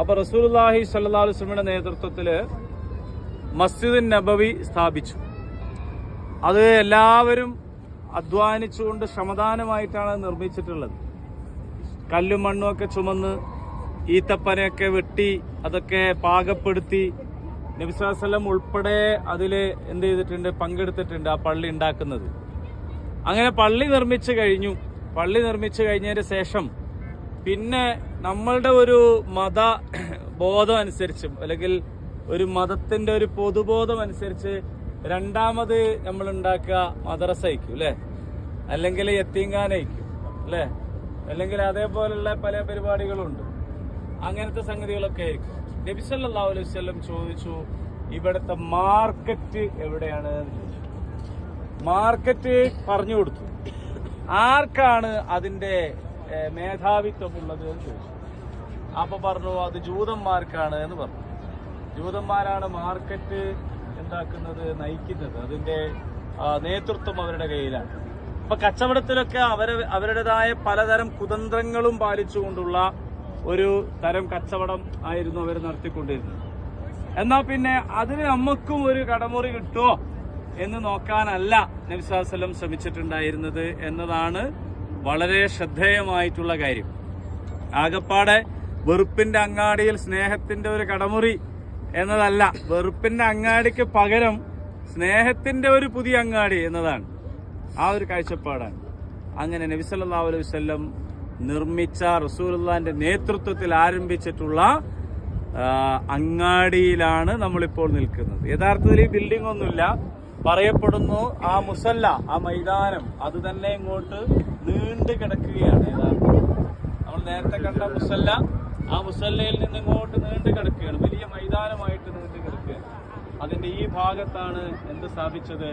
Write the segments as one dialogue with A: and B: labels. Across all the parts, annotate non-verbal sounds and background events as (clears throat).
A: അപ്പൊ റസൂലുള്ളാഹി സ്വല്ലല്ലാഹു അലൈഹി വസല്ലമയുടെ നേതൃത്വത്തിൽ മസ്ജിദ് നബവി സ്ഥാപിച്ചു. അത് എല്ലാവരും അധ്വാനിച്ചുകൊണ്ട് ശ്രമദാനമായിട്ടാണ് നിർമ്മിച്ചിട്ടുള്ളത്. കല്ലും മണ്ണും ഒക്കെ ചുമന്ന് ഈത്തപ്പനയൊക്കെ വെട്ടി അതൊക്കെ പാകപ്പെടുത്തി നബിസ്വലം ഉൾപ്പെടെ അതിൽ എന്ത് ചെയ്തിട്ടുണ്ട്? പങ്കെടുത്തിട്ടുണ്ട് ആ പള്ളി ഉണ്ടാക്കുന്നത്. അങ്ങനെ പള്ളി നിർമ്മിച്ചു കഴിഞ്ഞു. പള്ളി നിർമ്മിച്ചു കഴിഞ്ഞതിന് ശേഷം പിന്നെ നമ്മളുടെ ഒരു മത (clears throat) ബോധം അനുസരിച്ചും അല്ലെങ്കിൽ ഒരു മതത്തിന്റെ ഒരു പൊതുബോധം അനുസരിച്ച് രണ്ടാമത് നമ്മൾ ഉണ്ടാക്കുക മദ്രസയ്ക്കും അല്ലേ അല്ലെങ്കിൽ എത്തിങ്കാനയ്ക്കും അല്ലേ അല്ലെങ്കിൽ അതേപോലുള്ള പല പരിപാടികളുണ്ട്. അങ്ങനത്തെ സംഗതികളൊക്കെ ആയിരിക്കും. നബി സല്ലല്ലാഹു അലൈഹി വസല്ലം ചോദിച്ചു ഇവിടുത്തെ മാർക്കറ്റ് എവിടെയാണ്? മാർക്കറ്റ് പറഞ്ഞു കൊടുത്തു. ആർക്കാണ് അതിന്റെ മേധാവിത്വം മേധാവിത്വമുള്ളത് എന്ന് ചോദിച്ചു. അപ്പൊ പറഞ്ഞു അത് ജൂതന്മാർക്കാണ് എന്ന് പറഞ്ഞു. ജൂതന്മാരാണ് മാർക്കറ്റ് എന്താക്കുന്നത് നയിക്കുന്നത്. അതിന്റെ നേതൃത്വം അവരുടെ കയ്യിലാണ്. അപ്പൊ കച്ചവടത്തിലൊക്കെ അവരെ അവരുടേതായ പലതരം കുതന്ത്രങ്ങളും പാലിച്ചുകൊണ്ടുള്ള ഒരു തരം കച്ചവടം ആയിരുന്നു അവർ നടത്തിക്കൊണ്ടിരുന്നത്. എന്നാ പിന്നെ അതിന് നമുക്കും ഒരു കടമുറി കിട്ടുമോ എന്ന് നോക്കാനല്ല നബിസാസ്ലം ശ്രമിച്ചിട്ടുണ്ടായിരുന്നത് എന്നതാണ് വളരെ ശ്രദ്ധേയമായിട്ടുള്ള കാര്യം. ആകപ്പാടെ വെറുപ്പിന്റെ അങ്ങാടിയിൽ സ്നേഹത്തിന്റെ ഒരു കടമുറി എന്നതല്ല വെറുപ്പിന്റെ അങ്ങാടിക്ക് പകരം സ്നേഹത്തിന്റെ ഒരു പുതിയ അങ്ങാടി എന്നതാണ്. ആ ഒരു കാഴ്ചപ്പാടാണ്. അങ്ങനെ നബി സല്ലല്ലാഹു അലൈഹി വസല്ലം നിർമ്മിച്ച റസൂലുള്ളാന്റെ നേതൃത്വത്തിൽ ആരംഭിച്ചിട്ടുള്ള അങ്ങാടിയിലാണ് നമ്മളിപ്പോൾ നിൽക്കുന്നത്. യഥാർത്ഥത്തിൽ ഈ ബിൽഡിംഗ് ഒന്നുമില്ല. പറയപ്പെടുന്നു ആ മുസല്ല ആ മൈതാനം. അത് തന്നെ ഇങ്ങോട്ട് നീണ്ടു കിടക്കുകയാണ് യഥാർത്ഥത്തിൽ നമ്മൾ നേരത്തെ കണ്ട മുസല്ല ആ മുസല്ലയിൽ നിന്ന് ഇങ്ങോട്ട് നീണ്ടു കിടക്കുകയാണ്. വലിയ മൈതാനമായിട്ട് നീണ്ടു കിടക്കുകയാണ്. അതിന്റെ ഈ ഭാഗത്താണ് എന്ത് സ്ഥാപിച്ചത്?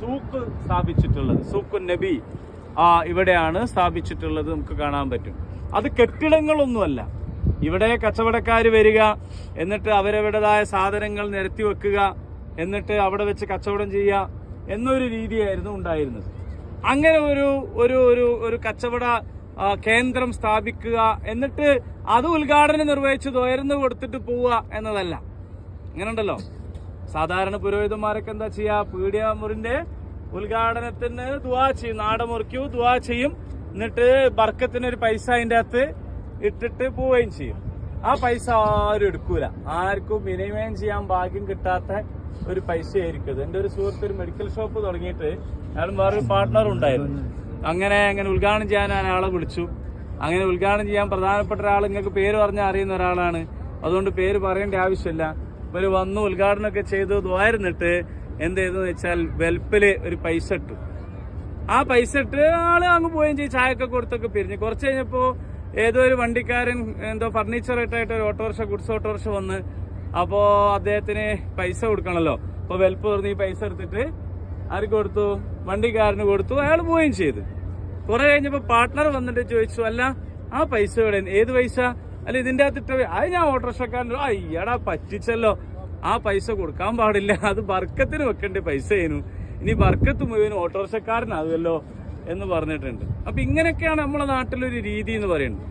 A: സൂക്ക് സ്ഥാപിച്ചിട്ടുള്ളത്. സൂക്കു നബി ആ ഇവിടെയാണ് സ്ഥാപിച്ചിട്ടുള്ളത്. നമുക്ക് കാണാൻ പറ്റും. അത് കെട്ടിടങ്ങളൊന്നുമല്ല. ഇവിടെ കച്ചവടക്കാർ വരിക എന്നിട്ട് അവരവരുടേതായ സാധനങ്ങൾ നിരത്തി വെക്കുക എന്നിട്ട് അവിടെ വെച്ച് കച്ചവടം ചെയ്യുക എന്നൊരു രീതിയായിരുന്നു ഉണ്ടായിരുന്നത്. അങ്ങനെ ഒരു ഒരു ഒരു ഒരു കച്ചവട കേന്ദ്രം സ്ഥാപിക്കുക എന്നിട്ട് അത് ഉദ്ഘാടനം നിർവഹിച്ച് തുയർന്നു കൊടുത്തിട്ട് പോവുക എന്നതല്ല. അങ്ങനെ ഉണ്ടല്ലോ സാധാരണ പുരോഹിതന്മാരൊക്കെ എന്താ ചെയ്യാ? പീഡിയാമുറിന്റെ ഉദ്ഘാടനത്തിന് ദുവാ ചെയ്യും. നാടമുറിക്കൂ ദുവാ ചെയ്യും. എന്നിട്ട് ബർക്കത്തിന് ഒരു പൈസ അതിന്റെ അകത്ത് ഇട്ടിട്ട് പോവുകയും ചെയ്യും. ആ പൈസ ആരും എടുക്കൂല. ആർക്കും വിനിമയം ചെയ്യാൻ ഭാഗ്യം കിട്ടാത്ത ഒരു പൈസ ആയിരിക്കും ഇത്. എന്റെ ഒരു സുഹൃത്ത് ഒരു മെഡിക്കൽ ഷോപ്പ് തുടങ്ങിയിട്ട് അയാൾ വേറൊരു പാർട്ട്ണർ ഉണ്ടായിരുന്നു. അങ്ങനെ അങ്ങനെ ഉദ്ഘാടനം ചെയ്യാൻ ഞാൻ ആളെ വിളിച്ചു. അങ്ങനെ ഉദ്ഘാടനം ചെയ്യാൻ പ്രധാനപ്പെട്ട ഒരാൾ നിങ്ങൾക്ക് പേര് പറഞ്ഞാൽ അറിയുന്ന ഒരാളാണ്. അതുകൊണ്ട് പേര് പറയേണ്ട ആവശ്യമില്ല. ഇവർ വന്നു ഉദ്ഘാടനമൊക്കെ ചെയ്ത് ദ്വാരുന്നിട്ട് എന്ത് ചെയ്തെന്ന് വെച്ചാൽ വെൽപ്പിൽ ഒരു പൈസ ഇട്ടു. ആ പൈസ ഇട്ട് ആൾ അങ്ങ് പോവുകയും ചെയ്യും ചായയൊക്കെ കൊടുത്തൊക്കെ പിരിഞ്ഞു. കുറച്ച് കഴിഞ്ഞപ്പോൾ ഏതോ ഒരു വണ്ടിക്കാരൻ എന്തോ ഫർണിച്ചർ ഇട്ടായിട്ട് ഒരു ഓട്ടോറിക്ഷ ഗുഡ്സ് ഓട്ടോറിക്ഷ വന്ന് അപ്പോൾ അദ്ദേഹത്തിന് പൈസ കൊടുക്കണമല്ലോ അപ്പോൾ വെൽപ്പ് തുറന്ന് ഈ പൈസ എടുത്തിട്ട് ആർക്ക് കൊടുത്തു? വണ്ടിക്കാരന് കൊടുത്തു. അയാൾ പോവുകയും ചെയ്തു. കുറെ കഴിഞ്ഞപ്പോ പാർട്ട്ണർ വന്നിട്ട് ചോദിച്ചു അല്ല ആ പൈസ എവിടെ? ഏത് പൈസ? അല്ല ഇതിന്റെ അകത്തിട്ട് അത് ഞാൻ ഓട്ടോറിക്ഷക്കാരൻ അയ്യടാ പറ്റിച്ചല്ലോ. ആ പൈസ കൊടുക്കാൻ പാടില്ല. അത് ബർക്കത്തിന് വെക്കേണ്ട പൈസ ആയിരുന്നു ഇനി ബർക്കത്ത് മുഴുവൻ ഓട്ടോറിക്ഷക്കാരനാകുമല്ലോ എന്ന് പറഞ്ഞിട്ടുണ്ട്. അപ്പൊ ഇങ്ങനെയൊക്കെയാണ് നമ്മളെ നാട്ടിലൊരു രീതി എന്ന് പറയുന്നത്.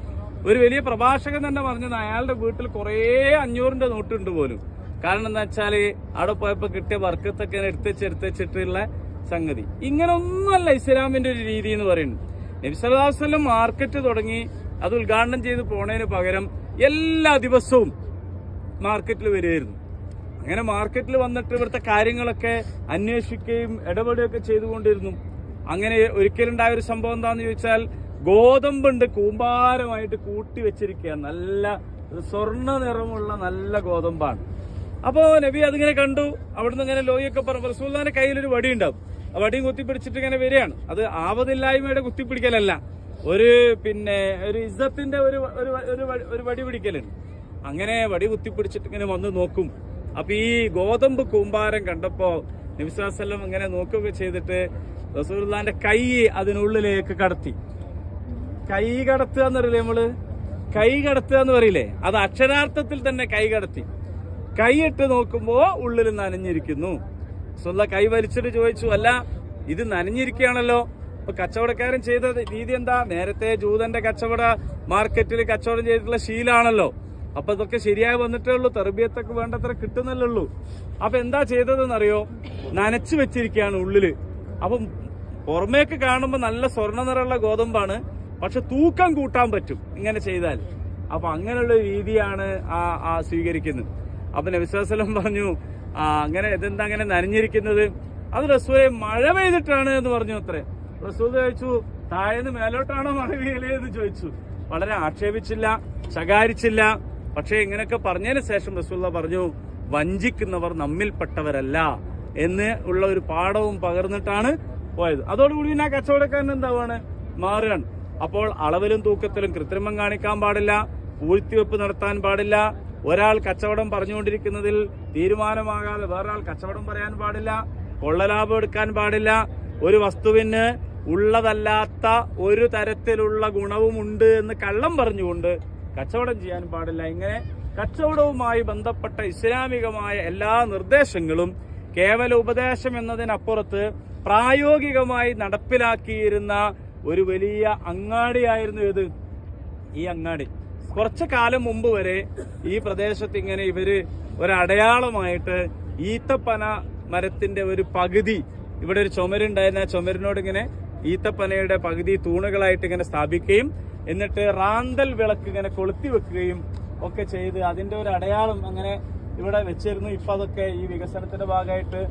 A: ഒരു വലിയ പ്രഭാഷകൻ തന്നെ പറഞ്ഞത് അയാളുടെ വീട്ടിൽ കുറേ അഞ്ഞൂറിന്റെ നോട്ടുണ്ട് പോലും. കാരണം എന്താ വെച്ചാൽ അവിടെ പോയപ്പോ കിട്ടിയ വർക്കത്തൊക്കെ എടുത്തുവെച്ച് എടുത്തുവെച്ചിട്ടുള്ള സംഗതി. ഇങ്ങനൊന്നുമല്ല ഇസ്ലാമിന്റെ ഒരു രീതി എന്ന് പറയുന്നത്. നബി സല്ലല്ലാഹു അലൈഹി വസല്ലം മാർക്കറ്റ് തുടങ്ങി അത് ഉദ്ഘാടനം ചെയ്ത് പോണതിന് പകരം എല്ലാ ദിവസവും മാർക്കറ്റിൽ വരുമായിരുന്നു അങ്ങനെ മാർക്കറ്റിൽ വന്നിട്ട് ഇവിടുത്തെ കാര്യങ്ങളൊക്കെ അന്വേഷിക്കുകയും ഇടപെടുകയൊക്കെ ചെയ്തുകൊണ്ടിരുന്നു. അങ്ങനെ ഒരിക്കലുണ്ടായ ഒരു സംഭവം എന്താണെന്ന് ചോദിച്ചാൽ ഗോതമ്പുണ്ട് കൂമ്പാരമായിട്ട് കൂട്ടി വെച്ചിരിക്കുക നല്ല സ്വർണ നിറമുള്ള നല്ല ഗോതമ്പാണ്. അപ്പോ നബി അതിങ്ങനെ കണ്ടു. അവിടുന്ന് ഇങ്ങനെ ലോയൊക്കെ പറഞ്ഞു. റസൂല്ലാന്റെ ഒരു വടി ഉണ്ടാവും ആ വടിയും കുത്തിപ്പിടിച്ചിട്ട് ഇങ്ങനെ വരികയാണ്. അത് ആവതില്ലായ്മയുടെ കുത്തിപ്പിടിക്കലല്ല. ഒരു പിന്നെ ഒരു ഇസ്സത്തിന്റെ ഒരു ഒരു വടി- പിടിക്കലുണ്ട്. അങ്ങനെ വടി കുത്തിപ്പിടിച്ചിട്ട് ഇങ്ങനെ വന്ന് നോക്കും. അപ്പൊ ഈ ഗോതമ്പ് കൂമ്പാരം കണ്ടപ്പോ നബിസ്വല്ലം ഇങ്ങനെ നോക്കുകയൊക്കെ ചെയ്തിട്ട് റസൂലുള്ളാന്റെ കൈ അതിനുള്ളിലേക്ക് കടത്തി. കൈ കടത്തുക എന്നറിയില്ലേ നമ്മൾ? കൈ കടത്തുക എന്ന് പറയില്ലേ? അത് അക്ഷരാർത്ഥത്തിൽ തന്നെ കൈ കടത്തി. കൈയിട്ട് നോക്കുമ്പോൾ ഉള്ളിൽ നനഞ്ഞിരിക്കുന്നു. സുല്ല കൈ വലിച്ചിട്ട് ചോദിച്ചു അല്ല ഇത് നനഞ്ഞിരിക്കുകയാണല്ലോ. അപ്പൊ കച്ചവടക്കാരൻ ചെയ്ത രീതി എന്താ? നേരത്തെ ജൂതന്റെ കച്ചവട മാർക്കറ്റിൽ കച്ചവടം ചെയ്തിട്ടുള്ള ശീലാണല്ലോ. അപ്പൊ ഇതൊക്കെ ശരിയായി വന്നിട്ടേ ഉള്ളൂ തെർബിയത്തൊക്കെ വേണ്ടത്ര കിട്ടുന്നല്ലേ ഉള്ളൂ. അപ്പൊ എന്താ ചെയ്തതെന്നറിയോ? നനച്ചു വെച്ചിരിക്കുകയാണ് ഉള്ളിൽ. അപ്പം പുറമേക്ക് കാണുമ്പോൾ നല്ല സ്വർണ നിറമുള്ള ഗോതമ്പാണ്. പക്ഷെ തൂക്കം കൂട്ടാൻ പറ്റും ഇങ്ങനെ ചെയ്താൽ. അപ്പൊ അങ്ങനെയുള്ള രീതിയാണ് ആ സ്വീകരിക്കുന്നത്. അപ്പൊ നബിസ്വലം പറഞ്ഞു അങ്ങനെ ഇതെന്താ അങ്ങനെ നനഞ്ഞിരിക്കുന്നത്? അത് റസൂലെ മഴ പെയ്തിട്ടാണ് എന്ന് പറഞ്ഞു അത്രേ. റസൂൽ ചോദിച്ചു താഴേന്ന് മേലോട്ടാണോ മഴ പെയ്യലേ? എന്ന് ചോദിച്ചു. വളരെ ആക്ഷേപിച്ചില്ല ശകാരിച്ചില്ല. പക്ഷേ ഇങ്ങനെയൊക്കെ പറഞ്ഞതിന് ശേഷം റസൂല്ല പറഞ്ഞു വഞ്ചിക്കുന്നവർ നമ്മിൽപ്പെട്ടവരല്ല എന്ന് ഉള്ള ഒരു പാഠവും പകർന്നിട്ടാണ് പോയത്. അതോടുകൂടി പിന്നെ കച്ചവടക്കാരൻ എന്താവാണ്? മാറുകയാണ്. അപ്പോൾ അളവിലും തൂക്കത്തിലും കൃത്രിമം കാണിക്കാൻ പാടില്ല പൂഴ്ത്തിവെപ്പ് നടത്താൻ പാടില്ല ഒരാൾ കച്ചവടം പറഞ്ഞുകൊണ്ടിരിക്കുന്നതിൽ തീരുമാനമാകാതെ വേറൊരാൾ കച്ചവടം പറയാൻ പാടില്ല കൊള്ളലാഭം എടുക്കാൻ പാടില്ല. ഒരു വസ്തുവിന് ഉള്ളതല്ലാത്ത ഒരു തരത്തിലുള്ള ഗുണവും ഉണ്ട് എന്ന് കള്ളം പറഞ്ഞുകൊണ്ട് കച്ചവടം ചെയ്യാൻ പാടില്ല. ഇങ്ങനെ കച്ചവടവുമായി ബന്ധപ്പെട്ട ഇസ്ലാമികമായ എല്ലാ നിർദ്ദേശങ്ങളും കേവല ഉപദേശം എന്നതിനപ്പുറത്ത് പ്രായോഗികമായി നടപ്പിലാക്കിയിരുന്ന ഒരു വലിയ അങ്ങാടിയായിരുന്നു ഇത്. ഈ അങ്ങാടി. കുറച്ചു കാലം മുമ്പ് വരെ ഈ പ്രദേശത്ത് ഇങ്ങനെ ഇവർ ഒരടയാളമായിട്ട് ഈത്തപ്പന മരത്തിന്റെ ഒരു പകുതി ഇവിടെ ഒരു ചുമരുണ്ടായിരുന്ന. ആ ചുമരിനോട് ഇങ്ങനെ ഈത്തപ്പനയുടെ പകുതി തൂണുകളായിട്ട് ഇങ്ങനെ സ്ഥാപിക്കുകയും എന്നിട്ട് റാന്തൽ വിളക്ക് ഇങ്ങനെ കൊളുത്തി വെക്കുകയും ഒക്കെ ചെയ്ത് അതിന്റെ ഒരു അടയാളം അങ്ങനെ ഇവിടെ വെച്ചിരുന്നു. ഇപ്പൊ അതൊക്കെ ഈ വികസനത്തിന്റെ ഭാഗമായിട്ട്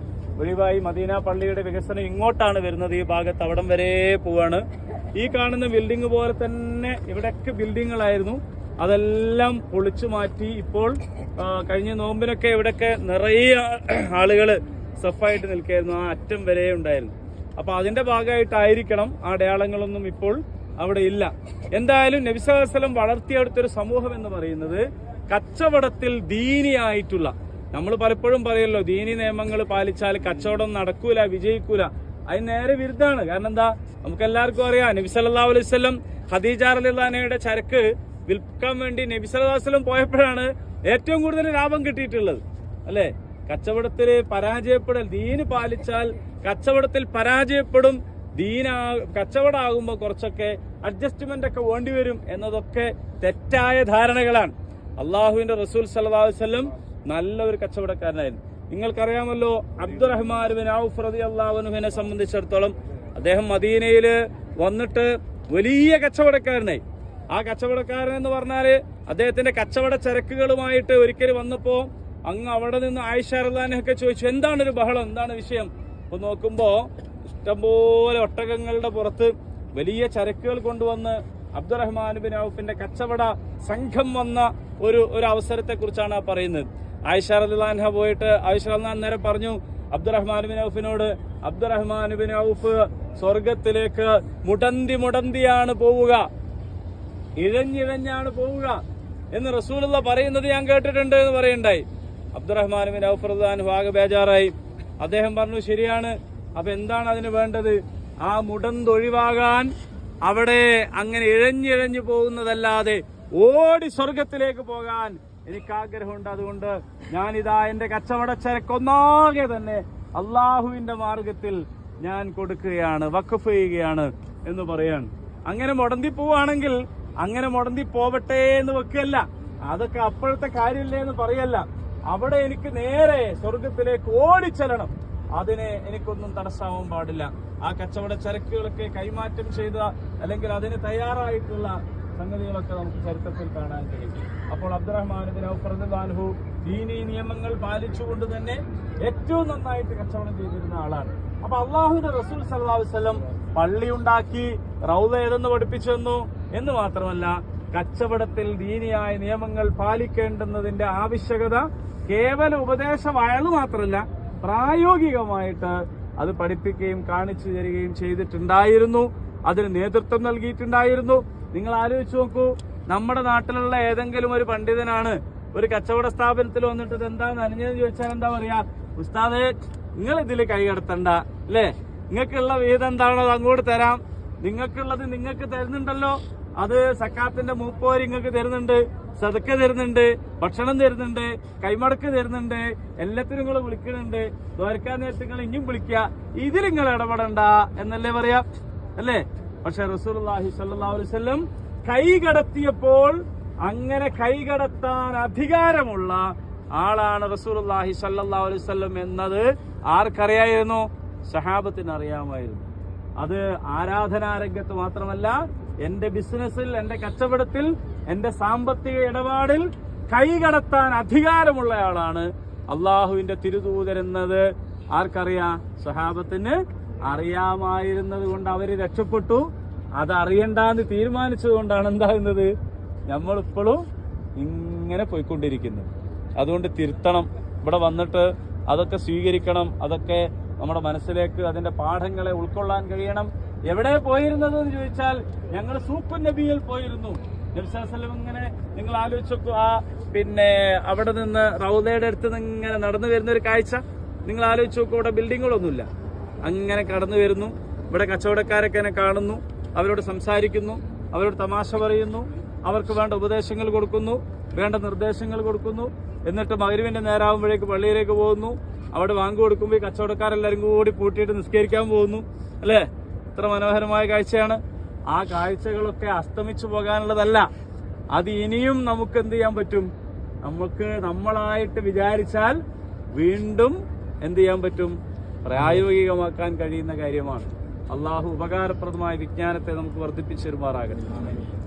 A: ഒഴിവായി. മദീന പള്ളിയുടെ വികസനം ഇങ്ങോട്ടാണ് വരുന്നത്. ഈ ഭാഗത്ത് അവിടം വരെ പോവാണ്. ഈ കാണുന്ന ബിൽഡിംഗ് പോലെ തന്നെ ഇവിടെയൊക്കെ ബിൽഡിങ്ങുകളായിരുന്നു അതെല്ലാം പൊളിച്ചു മാറ്റി ഇപ്പോൾ കഴിഞ്ഞ നോമ്പിനൊക്കെ ഇവിടെയൊക്കെ നിറയെ ആളുകൾ സഫായിട്ട് നിൽക്കായിരുന്നു ആ അറ്റം വരെ ഉണ്ടായിരുന്നു. അപ്പൊ അതിന്റെ ഭാഗമായിട്ടായിരിക്കണം ആ അടയാളങ്ങളൊന്നും ഇപ്പോൾ അവിടെ ഇല്ല. എന്തായാലും നബിസഹസ്ലം വളർത്തിയെടുത്തൊരു സമൂഹം എന്ന് പറയുന്നത് കച്ചവടത്തിൽ ദീനിയായിട്ടുള്ള നമ്മൾ പലപ്പോഴും പറയല്ലോ ദീനി നിയമങ്ങൾ പാലിച്ചാൽ കച്ചവടം നടക്കൂല വിജയിക്കൂല. അതിന് നേരെ വിരുദ്ധാണ് കാരണം എന്താ? നമുക്ക് എല്ലാവർക്കും അറിയാം നബി സല്ലല്ലാഹു അലൈവല്ലം ഖദീജ റളിയല്ലാഹുവിന്റെ ചരക്ക് വിൽക്കാൻ വേണ്ടി നബി സല്ലല്ലാഹു അലൈഹി വസല്ലം പോയപ്പോഴാണ് ഏറ്റവും കൂടുതൽ ലാഭം കിട്ടിയിട്ടുള്ളത്. അല്ലേ? കച്ചവടത്തിൽ പരാജയപ്പെടൽ ദീന് പാലിച്ചാൽ കച്ചവടത്തിൽ പരാജയപ്പെടും ദീനാ കച്ചവടമാകുമ്പോൾ കുറച്ചൊക്കെ അഡ്ജസ്റ്റ്മെന്റ് ഒക്കെ വേണ്ടി വരും എന്നതൊക്കെ തെറ്റായ ധാരണകളാണ്. അള്ളാഹുവിന്റെ റസൂൽ വസല്ലം നല്ല ഒരു കച്ചവടക്കാരനായിരുന്നു. നിങ്ങൾക്കറിയാമല്ലോ അബ്ദുറഹ്മാൻ ബിൻ ഔഫ് റളിയല്ലാഹുവിനെ സംബന്ധിച്ചിടത്തോളം അദ്ദേഹം മദീനയിൽ വന്നിട്ട് വലിയ കച്ചവടക്കാരനായി. ആ കച്ചവടക്കാരൻ എന്ന് പറഞ്ഞാൽ അദ്ദേഹത്തിന്റെ കച്ചവട ചരക്കുകളുമായിട്ട് ഒരിക്കൽ വന്നപ്പോ അങ്ങ് അവിടെ നിന്ന് ആയിഷ ചോദിച്ചു എന്താണ് ഒരു ബഹളം? എന്താണ് വിഷയം? അപ്പൊ നോക്കുമ്പോ ഇഷ്ടംപോലെ ഒട്ടകങ്ങളുടെ പുറത്ത് വലിയ ചരക്കുകൾ കൊണ്ടുവന്ന് അബ്ദുറഹ്മാൻ ബിൻ ഔഫിന്റെ കച്ചവട സംഘം വന്ന ഒരു ഒരു അവസരത്തെ കുറിച്ചാണ് പറയുന്നത്. ആയിഷ റഹ്ലാൻഹ പോയിട്ട് ആയിഷ റഹ്ലാൻ നേരെ പറഞ്ഞു അബ്ദുറഹ്മാൻ ബിൻ ഔഫിനോട് അബ്ദുറഹ്മാൻ ബിൻ ഔഫ് സ്വർഗത്തിലേക്ക് മുടന്തി മുടന്തിയാണ് പോവുക. ഇഴഞ്ഞിഴഞ്ഞാണ് പോവുക എന്ന് റസൂലുള്ള പറയുന്നത് ഞാൻ കേട്ടിട്ടുണ്ട് എന്ന് പറയണ്ടായി. അബ്ദുറഹ്മാൻ ബിൻ ഔഫർദാൻ ആകെ ബേജാറായി. അദ്ദേഹം പറഞ്ഞു ശരിയാണ്. അപ്പൊ എന്താണ് അതിന് വേണ്ടത്? ആ മുടന്തൊഴിവാകാൻ അവിടെ അങ്ങനെ ഇഴഞ്ഞിഴഞ്ഞു പോകുന്നതല്ലാതെ ഓടി സ്വർഗത്തിലേക്ക് പോകാൻ എനിക്ക് ആഗ്രഹമുണ്ട് അതുകൊണ്ട് ഞാനിതാ എന്റെ കച്ചവടച്ചരക്കൊന്നാകെ തന്നെ അള്ളാഹുവിന്റെ മാർഗത്തിൽ ഞാൻ കൊടുക്കുകയാണ് വഖഫ് ചെയ്യുകയാണ് എന്ന് പറയാണ്. അങ്ങനെ മുടന്തി പോവാണെങ്കിൽ അങ്ങനെ മുടന്തി പോവട്ടെ എന്ന് വെക്കല്ല അതൊക്കെ അപ്പോഴത്തെ കാര്യമില്ലേ എന്ന് പറയല്ല. അവിടെ എനിക്ക് നേരെ സ്വർഗത്തിലേക്ക് ഓടിച്ചെല്ലണം. അതിനെ എനിക്കൊന്നും തടസ്സമാവാൻ പാടില്ല. ആ കച്ചവട ചരക്കുകളൊക്കെ കൈമാറ്റം ചെയ്ത അല്ലെങ്കിൽ അതിന് തയ്യാറായിട്ടുള്ള സംഗതികളൊക്കെ നമുക്ക് ചരിത്രത്തിൽ കാണാൻ കഴിയും. അപ്പോൾ അൻഹു ദീനീ നിയമങ്ങൾ പാലിച്ചുകൊണ്ട് തന്നെ ഏറ്റവും നന്നായിട്ട് കച്ചവടം ചെയ്തിരുന്ന ആളാണ്. അപ്പൊ അള്ളാഹുവിന്റെ റസൂൽ അലൈഹി വസല്ലം പള്ളി ഉണ്ടാക്കി റൗദ ഏതെന്ന് പഠിപ്പിച്ചു തന്നു. എന്ന് മാത്രമല്ല കച്ചവടത്തിൽ ദീനിയായ നിയമങ്ങൾ പാലിക്കേണ്ടുന്നതിന്റെ ആവശ്യകത കേവല ഉപദേശമായത് മാത്രമല്ല പ്രായോഗികമായിട്ട് അത് പഠിപ്പിക്കുകയും കാണിച്ചു തരികയും ചെയ്തിട്ടുണ്ടായിരുന്നു. അതിന് നേതൃത്വം നൽകിയിട്ടുണ്ടായിരുന്നു. നിങ്ങൾ ആലോചിച്ചു നോക്കൂ നമ്മുടെ നാട്ടിലുള്ള ഏതെങ്കിലും ഒരു പണ്ഡിതനാണ് ഒരു കച്ചവട സ്ഥാപനത്തിൽ വന്നിട്ട് എന്താ നനഞ്ഞതെന്ന് ചോദിച്ചാൽ എന്താ പറയാ ഉസ്താദേ നിങ്ങൾ ഇതിൽ കൈകടത്തണ്ട അല്ലേ? നിങ്ങൾക്കുള്ള വിഹിതം എന്താണോ അത് അങ്ങോട്ട് തരാം. നിങ്ങൾക്കുള്ളത് നിങ്ങൾക്ക് തരുന്നുണ്ടല്ലോ. അത് സക്കാത്തിന്റെ മൂപ്പോര് നിങ്ങൾക്ക് തരുന്നുണ്ട് സതക്ക തരുന്നുണ്ട് ഭക്ഷണം തരുന്നുണ്ട് കൈമടക്ക് തരുന്നുണ്ട് എല്ലാത്തിനും നിങ്ങൾ വിളിക്കുന്നുണ്ട്. ദ്വാരക്കാൻ നേരത്തെ നിങ്ങൾ ഇനിയും വിളിക്കുക. ഇതിൽ നിങ്ങൾ ഇടപെടണ്ട എന്നല്ലേ പറയാ? അല്ലേ? പക്ഷെ റസൂർഹി സ്വല്ലല്ലാഹു അലൈഹി വസല്ലം കൈ കടത്തിയപ്പോൾ അങ്ങനെ കൈകടത്താൻ അധികാരമുള്ള ആളാണ് റസൂലുള്ളാഹി സല്ലാ അലൈഹി വസല്ലം എന്നത് ആർക്കറിയായിരുന്നു? സഹാബത്തിന് അറിയാമായിരുന്നു. അത് ആരാധനാരംഗത്ത് മാത്രമല്ല എന്റെ ബിസിനസ്സിൽ എന്റെ കച്ചവടത്തിൽ എന്റെ സാമ്പത്തിക ഇടപാടിൽ കൈകടത്താൻ അധികാരമുള്ള ആളാണ് അള്ളാഹുവിന്റെ തിരുദൂതരെന്നത് ആർക്കറിയാം? സഹാബത്തിന് അറിയാമായിരുന്നത് കൊണ്ട് അവർ രക്ഷപ്പെട്ടു. അത് അറിയണ്ടെന്ന് തീരുമാനിച്ചതുകൊണ്ടാണ് എന്താകുന്നത് നമ്മളിപ്പോഴും ഇങ്ങനെ പോയിക്കൊണ്ടിരിക്കുന്നത് അതുകൊണ്ട് തിരുത്തണം. ഇവിടെ വന്നിട്ട് അതൊക്കെ സ്വീകരിക്കണം. അതൊക്കെ നമ്മുടെ മനസ്സിലേക്ക് അതിന്റെ പാഠങ്ങളെ ഉൾക്കൊള്ളാൻ കഴിയണം. എവിടെ പോയിരുന്നത് എന്ന് ചോദിച്ചാൽ ഞങ്ങൾ സൂപ്പർ നബിയിൽ പോയിരുന്നു. നബ്സാസ്ലം ഇങ്ങനെ നിങ്ങൾ ആലോചിച്ചു ആ പിന്നെ അവിടെ നിന്ന് റൗദയുടെ അടുത്ത് നിന്ന് ഇങ്ങനെ നടന്നു വരുന്ന ഒരു കാഴ്ച. നിങ്ങൾ ആലോചിച്ച് നോക്കും ഇവിടെ ബിൽഡിങ്ങുകളൊന്നുമില്ല. അങ്ങനെ കടന്നു വരുന്നു. ഇവിടെ കച്ചവടക്കാരൊക്കെ എന്നെ കാണുന്നു. അവരോട് സംസാരിക്കുന്നു. അവരോട് തമാശ പറയുന്നു. അവർക്ക് വേണ്ട ഉപദേശങ്ങൾ കൊടുക്കുന്നു. വേണ്ട നിർദ്ദേശങ്ങൾ കൊടുക്കുന്നു. എന്നിട്ട് മകരുവിന്റെ നേരാകുമ്പോഴേക്ക് പള്ളിയിലേക്ക് പോകുന്നു. അവിടെ വാങ്ങു കൊടുക്കുമ്പോൾ ഈ കച്ചവടക്കാരെല്ലാരും കൂടി പൂട്ടിയിട്ട് നിസ്കരിക്കാൻ പോകുന്നു. അല്ലേ? ഇത്ര മനോഹരമായ കാഴ്ചയാണ്. ആ കാഴ്ചകളൊക്കെ അസ്തമിച്ചു പോകാനുള്ളതല്ല. അത് ഇനിയും നമുക്ക് എന്ത് ചെയ്യാൻ പറ്റും? നമുക്ക് നമ്മളായിട്ട് വിചാരിച്ചാൽ വീണ്ടും എന്ത് ചെയ്യാൻ പറ്റും? പ്രായോഗികമാക്കാൻ കഴിയുന്ന കാര്യമാണ്. അള്ളാഹു ഉപകാരപ്രദമായ വിജ്ഞാനത്തെ നമുക്ക് വർദ്ധിപ്പിച്ചു തരുമാറാകട്ടെ.